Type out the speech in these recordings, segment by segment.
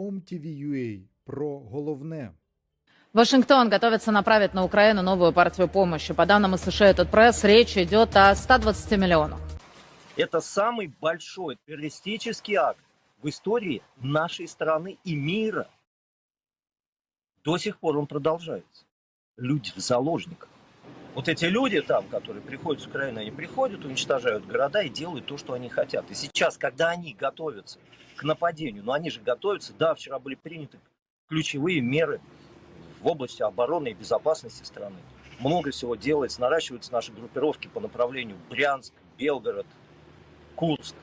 OMTV.ua про головне. Вашингтон готовится направить на Украину новую партию помощи. По данным Associated Press, речь идет о 120 миллионах. Это самый большой террористический акт в истории нашей страны и мира. До сих пор он продолжается. Люди в заложниках. Вот эти люди там, которые приходят с Украины, они приходят, уничтожают города и делают то, что они хотят. И сейчас, когда они готовятся к нападению, но они же готовятся, да, вчера были приняты ключевые меры в области обороны и безопасности страны. Много всего делается, наращиваются наши группировки по направлению Брянск, Белгород, Курск.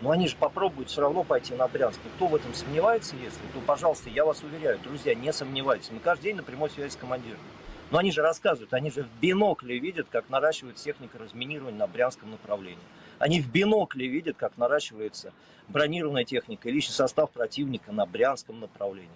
Но они же попробуют все равно пойти на Брянск. И кто в этом сомневается, если, то, пожалуйста, я вас уверяю, друзья, не сомневайтесь. Мы каждый день на прямой связи с командиром. Но они же рассказывают, они же в бинокле видят, как наращивается техника разминирования на Брянском направлении. Они в бинокле видят, как наращивается бронированная техника и личный состав противника на Брянском направлении.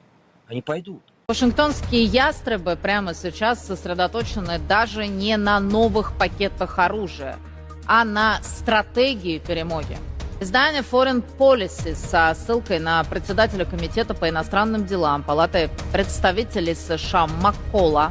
Они пойдут. Вашингтонские ястребы прямо сейчас сосредоточены даже не на новых пакетах оружия, а на стратегии перемоги. Издание Foreign Policy со ссылкой на председателя Комитета по иностранным делам Палаты представителей США Маккола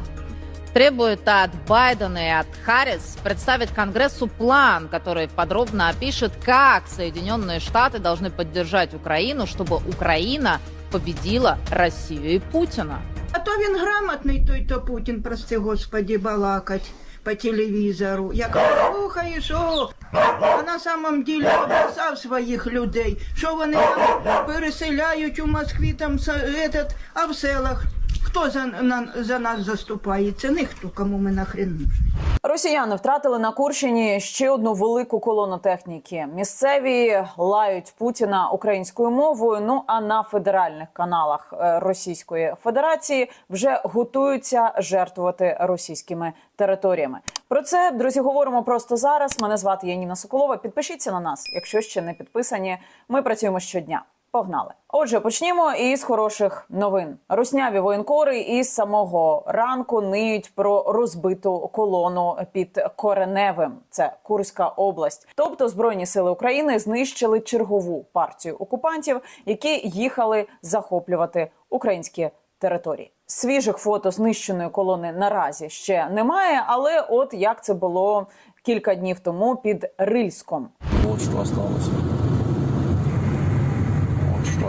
требует от Байдена и от Харрис представить Конгрессу план, который подробно опишет, как Соединенные Штаты должны поддержать Украину, чтобы Украина победила Россию и Путина. А то він грамотний, той то Путін, прости господі, балакать по телевізору. Як слухаєш, о, а на самом ділі обрисав своїх людей, що вони там переселяють у Москві, там с- этот, а в селах. Хто за, на, за нас заступається? Ніхто, кому ми нахрен нужні. Росіяни втратили на Курщині ще одну велику колону техніки. Місцеві лають Путіна українською мовою. Ну а на федеральних каналах е, Російської Федерації вже готуються жертвувати російськими територіями. Про це друзі говоримо просто зараз. Мене звати Яніна Соколова. Підпишіться на нас, якщо ще не підписані. Ми працюємо щодня. Погнали. Отже, почнімо із хороших новин. Русняві воєнкори із самого ранку ниють про розбиту колону під Кореневим. Це Курська область. Тобто збройні сили України знищили чергову партію окупантів, які їхали захоплювати українські території. Свіжих фото знищеної колони наразі ще немає, але от як це було кілька днів тому під Рильськом. Вот что осталось.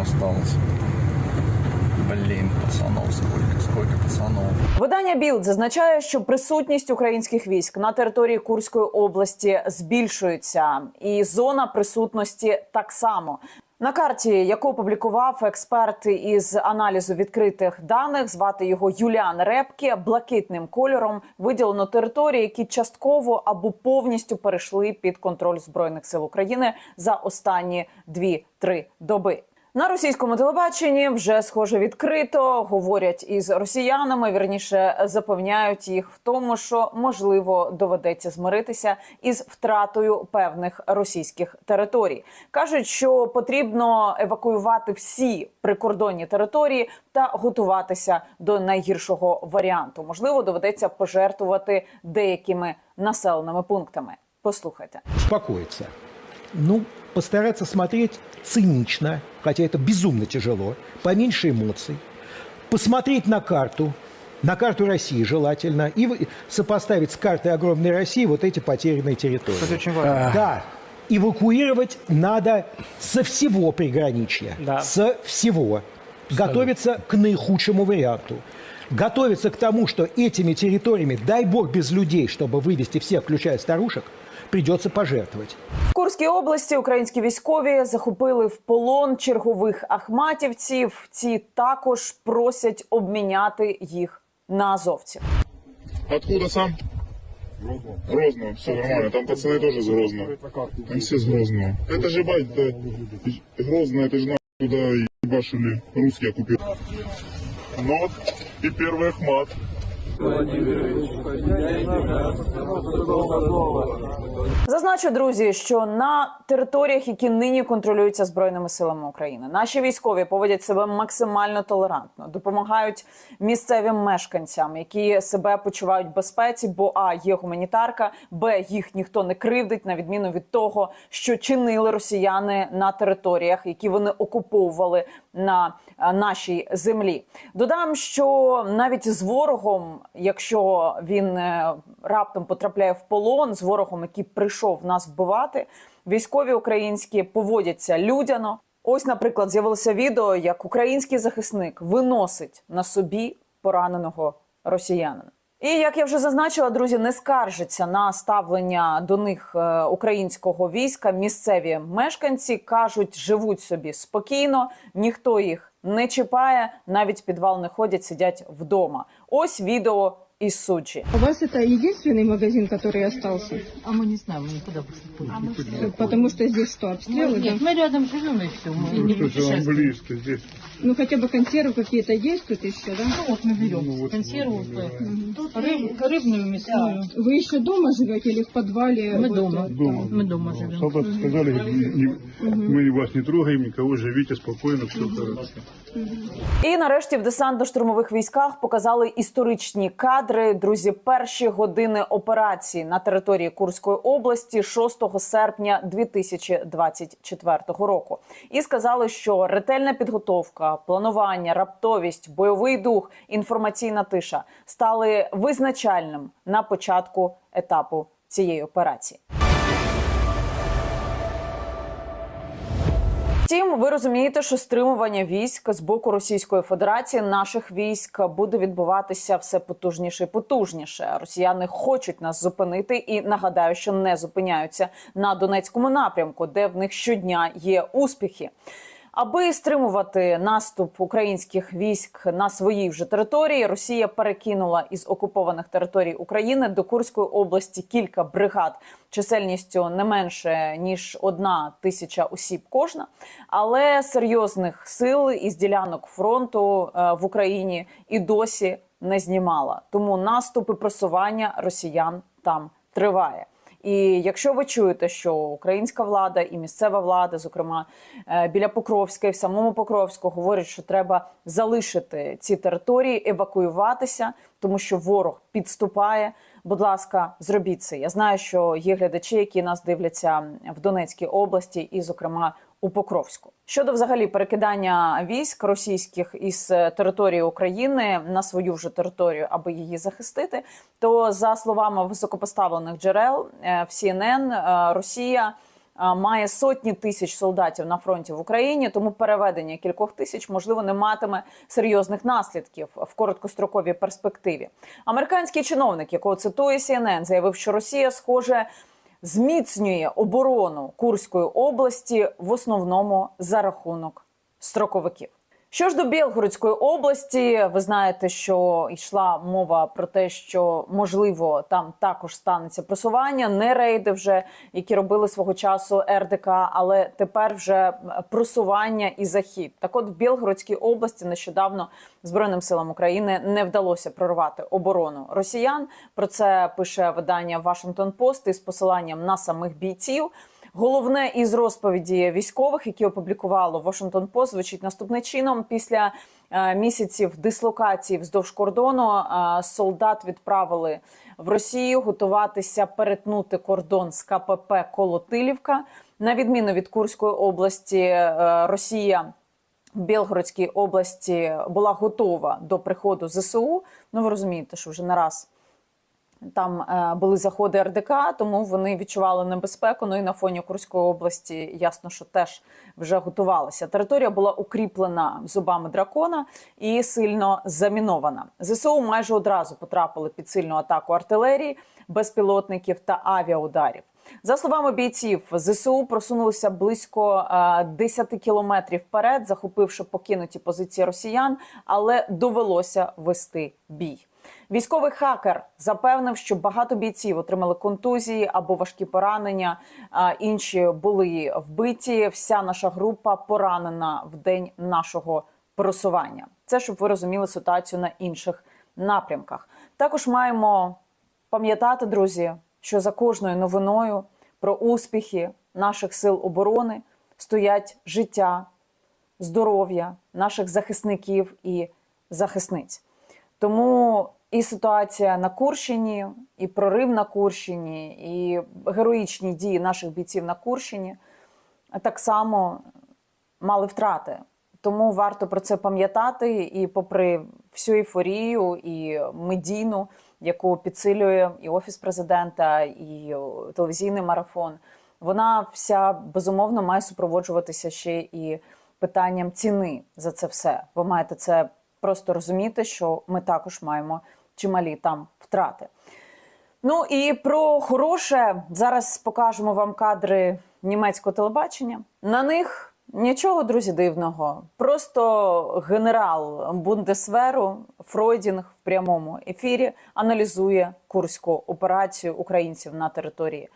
Осталось. Блин, пацанов сколько, сколько пацанов. Видання Білд зазначає, що присутність українських військ на території Курської області збільшується, і зона присутності так само. На карті, яку опублікував експерт із аналізу відкритих даних, звати його Юліан Репке, блакитним кольором виділено території, які частково або повністю перейшли під контроль збройних сил України за останні 2-3 доби. На російському телебаченні вже схоже відкрито говорять із росіянами. Вірніше запевняють їх в тому, що можливо доведеться змиритися із втратою певних російських територій. кажуть, що потрібно евакуювати всі прикордонні території та готуватися до найгіршого варіанту. Можливо, доведеться пожертвувати деякими населеними пунктами. Послухайте. успокоиться. Ну, постараться смотреть цинично, хотя это безумно тяжело, поменьше эмоций, посмотреть на карту, на карту России желательно, и сопоставить с картой огромной России вот эти потерянные территории. Это очень важно. Да. Эвакуировать надо со всего приграничья. Да. Со всего. Готовиться к наихудшему варианту. Готовиться к тому, что этими территориями, дай бог без людей, чтобы вывести всех, включая старушек, придется пожертвовать. В Курській області українські військові захопили в полон чергових ахматівців. Ці також просять обміняти їх на азовців. Откуда сам? Грозно. Все нормально. Там пацаны тоже с Грозного. Там все с Грозного. Это же, бать, да, Грозно, это же на туда ебашили русские оккупировали. Ну вот, и первый Ахмат. Зазначу, друзі, що на територіях, які нині контролюються збройними силами України, наші військові поводять себе максимально толерантно, допомагають місцевим мешканцям, які себе почувають в безпеці, бо а є гуманітарка, б їх ніхто не кривдить, на відміну від того, що чинили росіяни на територіях, які вони окуповували на е, нашій землі. Додам, що навіть з ворогом, якщо він е, раптом потрапляє в полон, з ворогом, який прийшов нас вбивати, військові українські поводяться людяно. Ось, наприклад, з'явилося відео, як український захисник виносить на собі пораненого росіянина. І як я вже зазначила, друзі, не скаржаться на ставлення до них е, українського війська. Місцеві мешканці кажуть, живуть собі спокійно, ніхто їх не чіпає, навіть підвал не ходять, сидять вдома. Ось відео із суджі. У вас это единственный магазин, который остался? А мы не знаем, мы никуда больше не ходим. Потому что здесь что, обстрелы? Нет, да? мы рядом живем и все, мы не Ну, что же вам путешествуем. близко здесь? Ну хотя бы консервы какие-то есть тут еще, да? Ну, вот мы берем Ну, вот консерву, мы берем. э, рыб- рыбную, мясную. Вы еще дома живете или в подвале? Мы Вот, дома. э, Дома. Мы дома живем. Солдаты сказали, не- мы вас не трогаем, никого живите спокойно, все хорошо. І нарешті в десантно-штурмових військах показали історичні кадри. Друзі, перші години операції на території Курської області 6 серпня 2024 року. І сказали, що ретельна підготовка, планування, раптовість, бойовий дух, інформаційна тиша стали визначальним на початку етапу цієї операції. Втім, ви розумієте, що стримування військ з боку Російської Федерації наших військ буде відбуватися все потужніше і потужніше. Росіяни хочуть нас зупинити, і нагадаю, що не зупиняються на Донецькому напрямку, де в них щодня є успіхи. Аби стримувати наступ українських військ на своїй вже території, Росія перекинула із окупованих територій України до Курської області кілька бригад чисельністю не менше ніж одна тисяча осіб кожна. Але серйозних сил із ділянок фронту е, в Україні і досі не знімала. Тому наступ і просування росіян там триває. І якщо ви чуєте, що українська влада і місцева влада, зокрема е, біля Покровська і в самому Покровську, говорять, що треба залишити ці території, евакуюватися, тому що ворог підступає. Будь ласка, зробіть це. Я знаю, що є глядачі, які нас дивляться в Донецькій області, і, зокрема, у Покровську. Щодо взагалі перекидання військ російських із е, території України на свою вже територію, аби її захистити, то за словами високопоставлених джерел е, в CNN, е, Росія має сотні тисяч солдатів на фронті в Україні, тому переведення кількох тисяч можливо не матиме серйозних наслідків в короткостроковій перспективі. Американський чиновник, якого цитує CNN, заявив, що Росія схоже зміцнює оборону Курської області в основному за рахунок строковиків. Що ж до Білгородської області, ви знаєте, що йшла мова про те, що можливо там також станеться просування, не рейди вже, які робили свого часу РДК, але тепер вже просування і захід. Так, от в Білгородській області нещодавно Збройним силам України не вдалося прорвати оборону росіян. Про це пише видання Washington Post із посиланням на самих бійців. Головне із розповіді військових, які опублікувало Washington Post, звучить наступним чином. Після е, місяців дислокації вздовж кордону е, солдат відправили в Росію готуватися перетнути кордон з КПП Колотилівка. На відміну від Курської області, е, Росія в Білгородській області була готова до приходу ЗСУ. Ну ви розумієте, що вже не раз там е, були заходи РДК, тому вони відчували небезпеку. Ну і на фоні Курської області ясно, що теж вже готувалися. Територія була укріплена зубами дракона і сильно замінована. ЗСУ майже одразу потрапили під сильну атаку артилерії, безпілотників та авіаударів. За словами бійців, ЗСУ просунулися близько е, 10 кілометрів вперед, захопивши покинуті позиції росіян, але довелося вести бій. Військовий хакер запевнив, що багато бійців отримали контузії або важкі поранення. Інші були вбиті. Вся наша група поранена в день нашого просування. Це щоб ви розуміли ситуацію на інших напрямках. Також маємо пам'ятати, друзі, що за кожною новиною про успіхи наших сил оборони стоять життя, здоров'я наших захисників і захисниць. Тому і ситуація на Курщині, і прорив на Курщині, і героїчні дії наших бійців на Курщині так само мали втрати. Тому варто про це пам'ятати і, попри всю ейфорію і медійну, яку підсилює і офіс президента, і телевізійний марафон, вона вся безумовно має супроводжуватися ще і питанням ціни за це все. Ви маєте це просто розуміти, що ми також маємо чималі там втрати. Ну і про хороше зараз покажемо вам кадри німецького телебачення. На них нічого, друзі, дивного. Просто генерал Бундесверу Фройдінг в прямому ефірі аналізує курську операцію українців на території.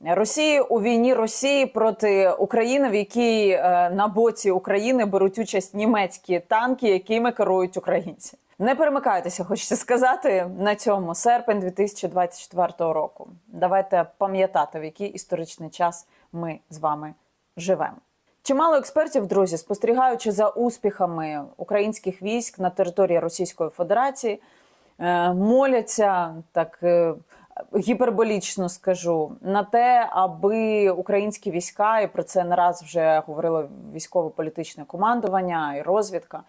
Росії у війні Росії проти України, в якій е, на боці України беруть участь німецькі танки, якими керують українці. Не перемикайтеся, хочеться сказати на цьому серпень 2024 року. Давайте пам'ятати, в який історичний час ми з вами живемо. Чимало експертів, друзі, спостерігаючи за успіхами українських військ на території Російської Федерації, е, моляться так е, гіперболічно скажу на те, аби українські війська, і про це не раз вже говорило військово-політичне командування і розвідка,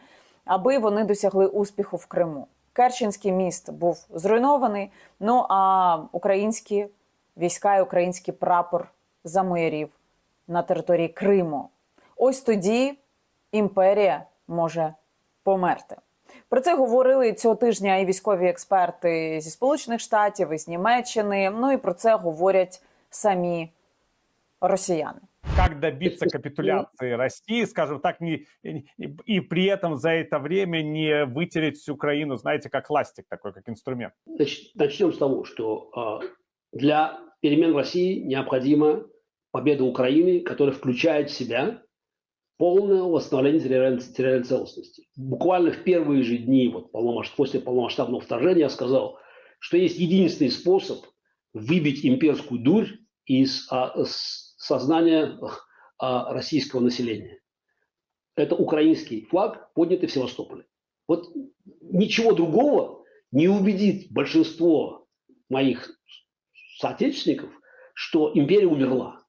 аби вони досягли успіху в Криму. Керченський міст був зруйнований. Ну а українські війська і український прапор замоярів на території Криму. Ось тоді імперія може померти. Про це говорили цього тижня і військові експерти зі Сполучених Штатів, і з Німеччини. Ну і про це говорять самі росіяни. Как добиться капитуляции России, скажем так, не, и при этом за это время не вытереть всю Украину, знаете, как ластик такой, как инструмент. Начнем с того, что э, для перемен в России необходима победа Украины, которая включает в себя полное восстановление территориальной, территориальной целостности. Буквально в первые же дни вот, полномасштаб, после полномасштабного вторжения я сказал, что есть единственный способ выбить имперскую дурь из а, с- сознания а, российского населения. Это украинский флаг, поднятый в Севастополе. Вот ничего другого не убедит большинство моих соотечественников, что империя умерла.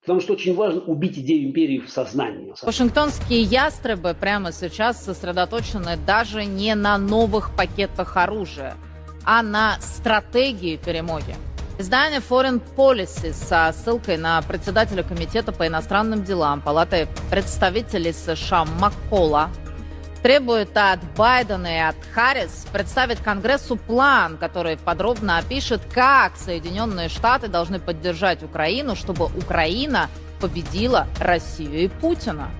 Потому что очень важно убить идею империи в сознании. Вашингтонские ястребы прямо сейчас сосредоточены даже не на новых пакетах оружия, а на стратегии перемоги. Издание Foreign Policy со ссылкой на председателя Комитета по иностранным делам Палаты представителей США Маккола требует от Байдена и от Харрис представить Конгрессу план, который подробно опишет, как Соединенные Штаты должны поддержать Украину, чтобы Украина победила Россию и Путина.